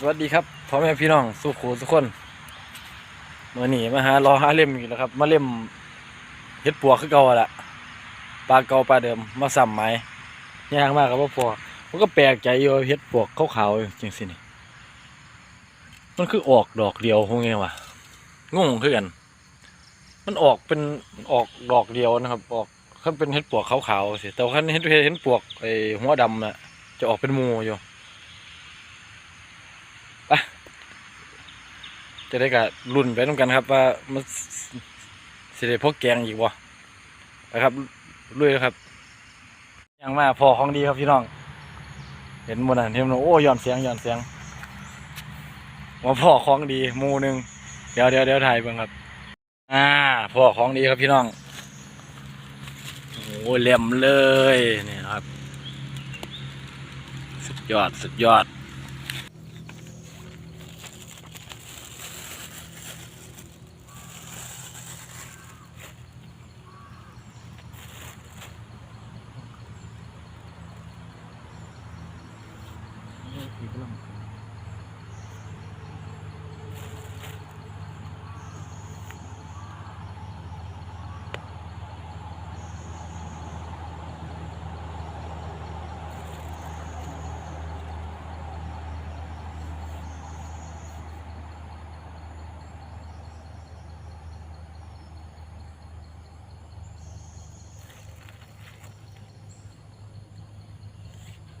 สวัสดีครับพ่อแม่พี่น้องสุขูทุกคนเมื่อนี้มาหารอหาเล่มอีกแล้วครับ มาเล่มเฮ็ดปัวคือเก่าละปลาเก่าปลาเดิมมาซ้ำไหมยากมากครับพ่อพอผมก็แปลกใจอยู่เฮ็ดปวกขาวๆจริงสินี่มันคือออกดอกเดียวคงไงวะงงคือกัน มันออกเป็นออกดอกเดียวนะครับ ออกคันเป็นเฮ็ดปวกขาวๆสิแต่ว่าคันเฮ็ดเฮ็ดปวกไอหัวดำน่ะจะออกเป็นมูอยู่ จะได้กะรุ่นไปน้ำกันครับ ว่ามันสิได้พกแกงอีกบ่นะครับลุยเลยครับ ยังมาพอของดีครับพี่น้อง เห็นบนนั้นเห็นบนโอ้ย้อนเสียงย้อนเสียงว่าพ่อของดีมูหนึ่งเดี๋ยวเดี๋ยวเดี๋ยวถ่ายเบิ่งครับ อ่าพ่อของดีครับพี่น้องโอ้เลี่ยมเลยนี่ครับ สุดยอดสุดยอด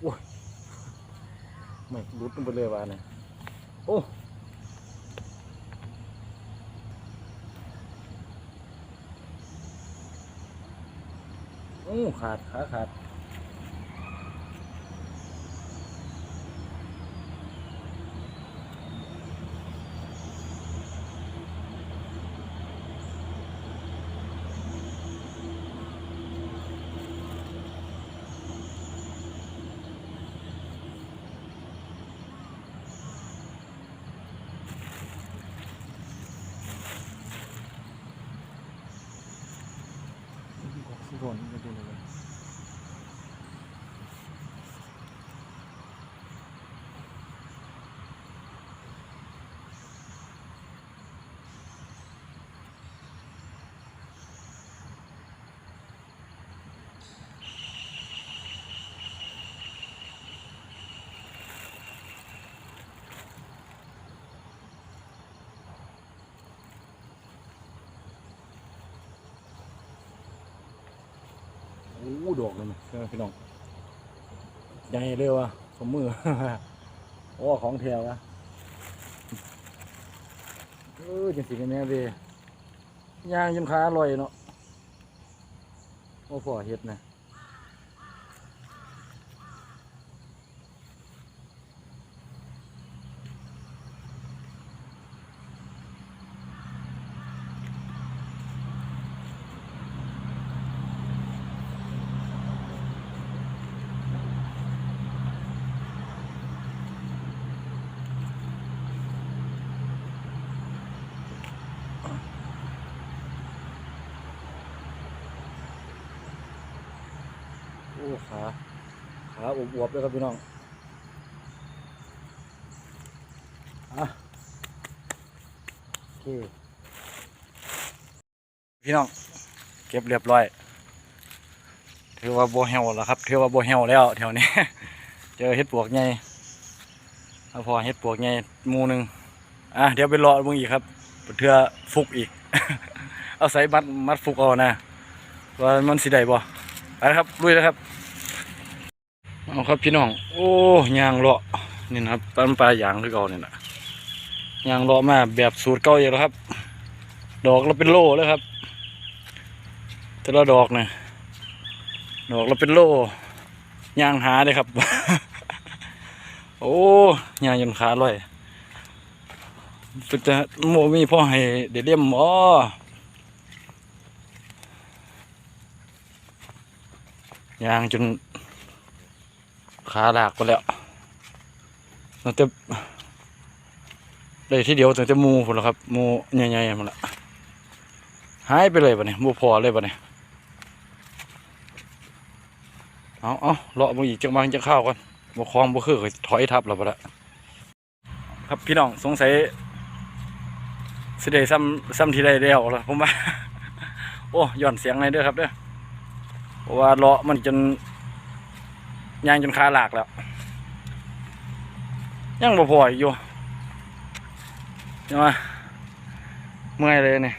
อ้ยไม่รุดลงไปเลยว่าเนี่ยโอ้โอ้ขาดขาขาดสิบคนจะดูเลยโอ้ดอกเลยมั้ยพี่น้องใหญ่เร็วอะสมมือ โอ้ของแถวอะเออจังสิแน่เวยย่างจนขาอร่อยเนาะโอ้พ่อเห็ดนะ ขาขาอวบๆเลยครับพี่น้องอะโอเคพี่น้องเก็บเรียบร้อยถือว่าโบเฮลแล้วครับถือว่าโบเฮลแล้วแถวนี้ เจอเห็ดปวกใหญ่เอาพอเห็ดปวกใหญ่มูหนึ่งอะเดี๋ยวไปรอมึงอีกครับเทื่อฟุกอีก เอาใส่มัดมัดฟุกเอานะว่ามันสิได้บ่ไปครับลุยแล้วครับ เอาครับพี่น้อง โอ้ยางเลาะนี่นะครับปลาปลายางที่เก่านี่ยนะยางเลาะมาแบบสูตรเก่าอยู่แล้วครับ ดอกเราเป็นโล่เลยครับ แต่ละดอกเนี่ยดอกเราเป็นโล่ยางหาเลยครับ โอ้ยางยนขาลอยเป็นแต่โมมีพ่อให้เดี๋ยวเลี่ยมอ๋อยางจน ขาหลากไปแล้วตั้งแต่ได้ที่เดียวตั้งแต่หมูพุ่นแล้วครับมูใหญ่ๆมันละหายไปเลยปะเนี่ยมูพอเลยปะเนี่ยเอาเอาเลาะมาอีกจังบางจะเข้ากันบ่คลองบ่คือถอยทับแล้วปะละครับพี่น้องสงสัยสิได้ซ้ำซ้ำทีได้แล้วละผมว่าโอ้ย่อนเสียงในอยเด้อครับเด้อเพราะว่าเลาะมันจน ยางจนขาหลากแล้ว ยังบ่พออีกอยู่ยังมาเมื่อยเลยเนี่ย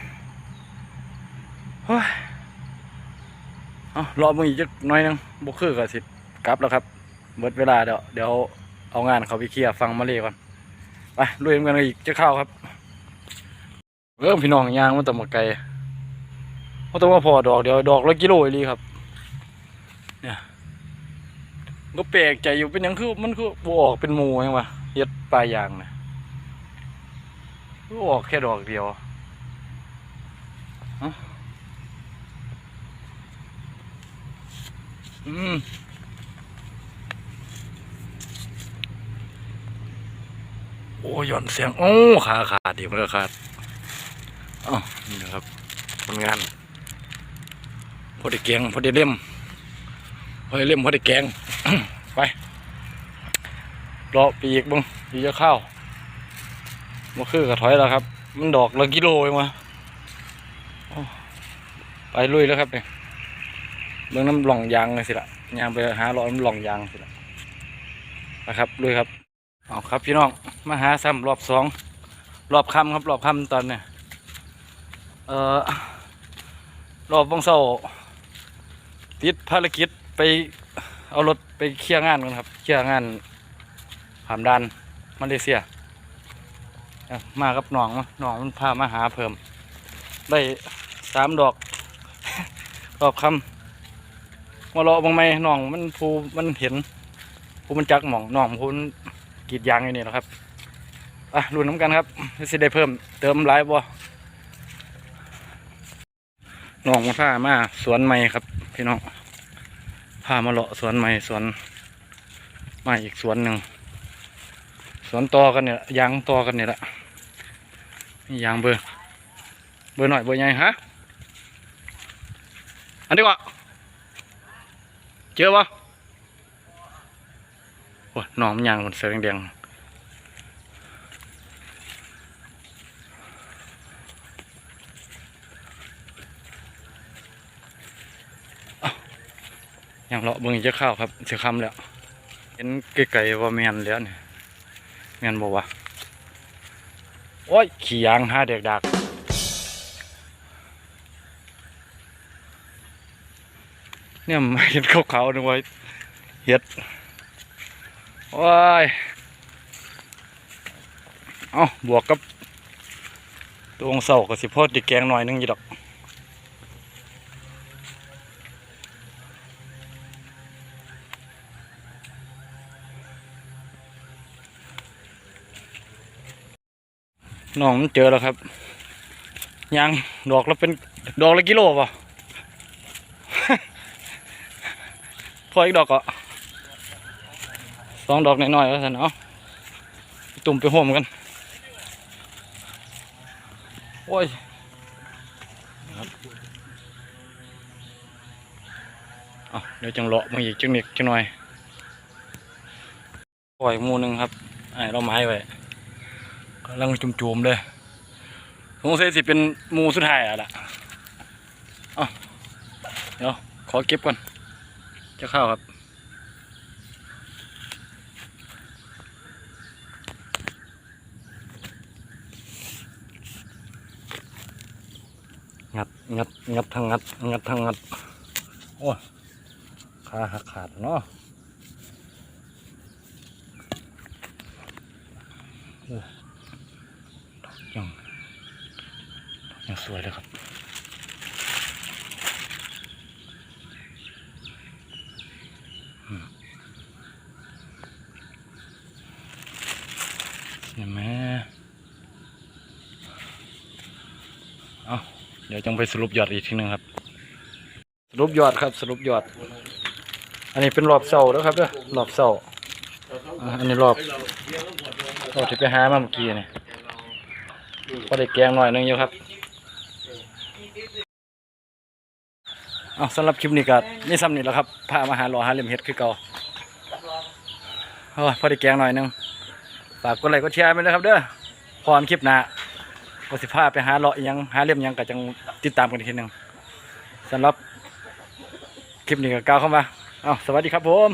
เฮ้ยเอารอมึงอีกจักน้อยนึงบ่คือก็สิกลับแล้วครับเบิดเวลาเดี๋ยวเดี๋ยวเอางานเขาไปเคลียร์ฟังมาเลยก่อนไปลุยกันอีกจะเข้าครับเริ่มพี่น้องยางมันต้อมาไกลมันต้องมาพอดอกเดี๋ยวดอกละกิโลอีหลีครับเนี่ย ก็แปลกใจอยู่เป็นหยังคือมันคือบ่ออกเป็นมูยังวะเฮ็ดปลายยางนะก็ออกแค่ดอกเดียวเอ้าอืมโอ้ย่อนเสียง โอ้ขาขาดดิมันก็ขาดอ๋อนี่นะครับผลงานพอด้เกียงพอด้เล่มพอด้เล่มพอด้แกง ไปรอปีกเบึงปีจะเข้ามาคือกระถอยแล้วครับ มันดอกละกิโลเองวะไปลุยแล้วครับเนี่ยเบื้องน้ำหล่องยางเลยสิละยางไปหาหล่อน้ำหล่องยางสิละนะครับลุยครับเอาครับพี่น้องมาหาซ้ำรอบสองรอบค่ำครับรอบค่ำตอนเนี่ยเอ่อรอบวงเสาติดภารกิจไป เอารถไปเคลียร์งานกันครับ เคลียร์งานผ่านดานมาเลเซียเอ้ามากับหนองหนองมันพามาหาเพิ่ม ได้สามดอกรอบคำมาเลาะบางไหนองมันภูมันเห็นภูมันจักหมองหนองภูมันกีดยางอยู่นี่แหละครับอะรุ่นน้ำกันครับสิได้เพิ่ม เติมหลายบ่หนองมาพามาสวนใหม่ครับพี่น้อง พามาเลาะสวนใหม่สวนใหม่อีกสวนหนึ่งสวนตอกันเนี่ยยางตอกันเนี่ยละยางเบอร์เบอร์หน่อยเบอร์ใหญ่ฮะอันนี้ก่อนเจอปะโอ้หนองมันยางมันเสือแดงๆ ยังเลาะเบิ่งจะเข้าวครับเสียคำแล้ว เห็นไกลๆว่าแมนแล้วเนี่ยแมนบอกว่าโอ้ยขี่ยางห้าเด็กดักเนี่ยมันเห็นขาวๆนึกว่าเห็ดว้ายเอาบวกกับตัวงเสากับสิพอดดิแกงหน่อยนึงอยู่ดอก น้องมันเจอแล้วครับ ยังดอกละเป็นดอกละกิโลป่ะพออีกดอกก็สองดอกน้อยๆก็สันเอาตุ่มไปห่มกัน โอ้ยเดี๋ยวจังเลาะมาอีกจังนิดจังหน่อยปล่อยมูนึงครับไอ้เราไม้ไว้ ลังจุ่มๆเลยสงสัยสิเป็นมูสุดท้ายอะล่ะเอาเดี๋ยวขอเก็บก่อน จะเข้าครับงัดงัดงัดทางงัดงัดทางงัด โอ้ขาหักขาดเนาะ โอ้ดอกยังอกยังสวยเลยครับเห็นไหมเอาเดี๋ยวจงไปสรุปยอดอีกทีหนึงครับ สรุปยอดครับ สรุปยอด อันนี้เป็นรอบเสาแล้วครับเด้อรอบเสาอันนี้รอบรอบที่ไปหามาเมื่อกี้นี่พ อได้แกงหน่อยหนึงอยู่ครับเอาสำหรับคลิปนี้ก็นี่ซ้ำนี่แล้วครับพามาหาหล่อหาเหลี่ยมเห็ดคือเก่าโอ้ยพอได้แกงหน่อยหนึงฝากกดไลค์กดแชร์ไปเลยครับ เด้อพร้อมคลิปหน้าก็สิพาไปหาเลาะอิหยังหาเลี่ยมยังก็จังติดตามกันอีกทีหนึงสำหรับคลิปนี้ก็กล่าวเข้ามาเอาสวัสดีครับผม